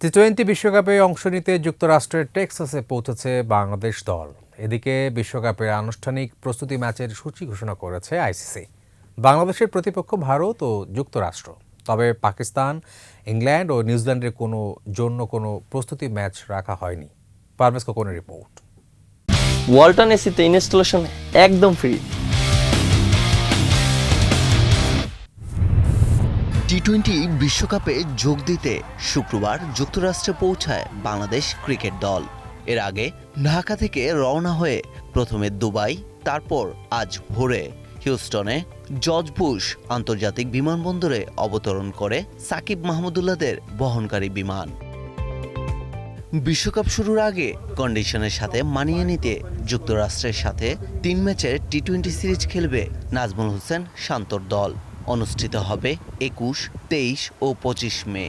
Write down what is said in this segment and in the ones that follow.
T twenty বিশ্বকাপে অংশ নিতে যুক্তরাষ্ট্রের টেক্সাসে পৌঁছেছে বাংলাদেশ দল। এদিকে বিশ্বকাপের আনুষ্ঠানিক প্রস্তুতি ম্যাচের সূচি ঘোষণা করেছে আইসিসি। বাংলাদেশের প্রতিপক্ষ ভারত ও যুক্তরাষ্ট্র। তবে পাকিস্তান, ইংল্যান্ড ও নিউজিল্যান্ডের কোনো জন্য কোনো প্রস্তুতি ম্যাচ রাখা হয়নি। পারভেজ কোকনের রিপোর্ট। ওয়ালটন এসিতে ইনস্টলেশন একদম ফ্রি। টি টোয়েন্টি বিশ্বকাপে যোগ দিতে শুক্রবার যুক্তরাষ্ট্রে পৌঁছায় বাংলাদেশ ক্রিকেট দল। এর আগে ঢাকা থেকে রওনা হয়ে প্রথমে দুবাই, তারপর আজ ভোরে হিউস্টনে জর্জ বুশ আন্তর্জাতিক বিমানবন্দরে অবতরণ করে সাকিব মাহমুদুল্লাহদের বহনকারী বিমান। বিশ্বকাপ শুরুর আগে কন্ডিশনের সাথে মানিয়ে নিতে যুক্তরাষ্ট্রের সাথে তিন ম্যাচের টি টোয়েন্টি সিরিজ খেলবে নাজমুল হোসেন শান্তর দল। অনুষ্ঠিত হবে একুশ তেইশ ও পঁচিশ মে।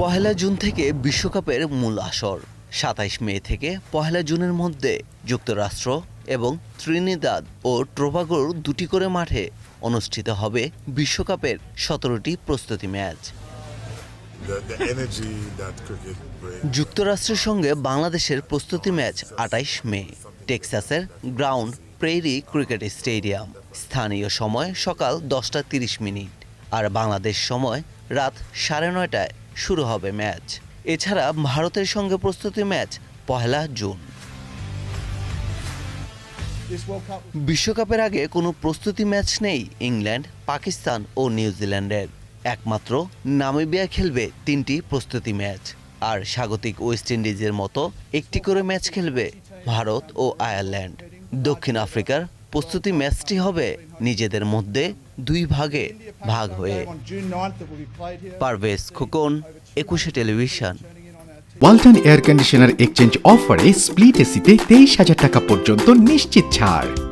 পহেলা জুন থেকে বিশ্বকাপের মূল আসর। সাতাইশ মে থেকে পহেলা জুনের মধ্যে যুক্তরাষ্ট্র এবং ত্রিনিদাদ ও ট্রোবাগোর দুটি করে মাঠে অনুষ্ঠিত হবে বিশ্বকাপের সতেরোটি প্রস্তুতি ম্যাচ. যুক্তরাষ্ট্রের সঙ্গে বাংলাদেশের প্রস্তুতি ম্যাচ আটাইশ মে। টেক্সাসের গ্রাউন্ড প্রেরি ক্রিকেট স্টেডিয়াম। স্থানীয় সময় সকাল দশটা তিরিশ মিনিট। আর বাংলাদেশ সময় রাত সাড়ে নয়টায় শুরু হবে ম্যাচ। এছাড়া ভারতের সঙ্গে প্রস্তুতি ম্যাচ পহেলা জুন। বিশ্বকাপের আগে কোনো প্রস্তুতি ম্যাচ নেই ইংল্যান্ড, পাকিস্তান ও নিউজিল্যান্ডের একমাত্র নামিবিয়া খেলবে তিনটি প্রস্তুতি ম্যাচ। আর স্বাগতিক ওয়েস্ট ইন্ডিজের মতো একটি করে ম্যাচ খেলবে ভারত ও আয়ারল্যান্ড। দক্ষিণ আফ্রিকার প্রস্তুতি ম্যাচটি হবে নিজেদের মধ্যে দুই ভাগে ভাগ হয়ে। Parvez Khokon, Ekushey television. Walton air conditioner exchange অফারে স্প্লিট এসিতে তেইশ হাজার টাকা পর্যন্ত নিশ্চিত ছাড়।